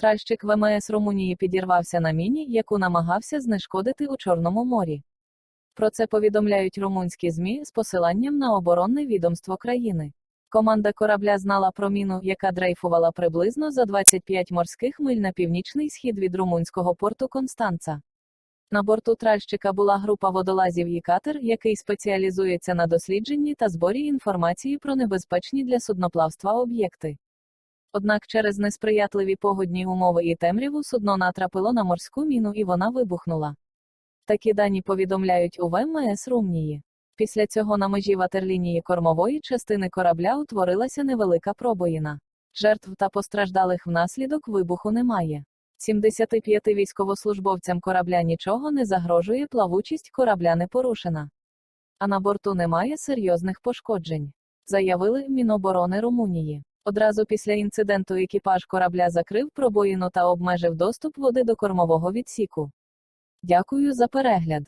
Тральщик ВМС Румунії підірвався на міні, яку намагався знешкодити у Чорному морі. Про це повідомляють румунські ЗМІ з посиланням на оборонне відомство країни. Команда корабля знала про міну, яка дрейфувала приблизно за 25 морських миль на північний схід від румунського порту Констанца. На борту тральщика була група водолазів і катер, який спеціалізується на дослідженні та зборі інформації про небезпечні для судноплавства об'єкти. Однак через несприятливі погодні умови і темряву судно натрапило на морську міну і вона вибухнула. Такі дані повідомляють у ВМС Румнії. Після цього на межі ватерлінії кормової частини корабля утворилася невелика пробоїна. Жертв та постраждалих внаслідок вибуху немає. 75 військовослужбовцям корабля нічого не загрожує, плавучість корабля не порушена. А на борту немає серйозних пошкоджень, заявили Міноборони Румунії. Одразу після інциденту екіпаж корабля закрив пробоїну та обмежив доступ води до кормового відсіку. Дякую за перегляд.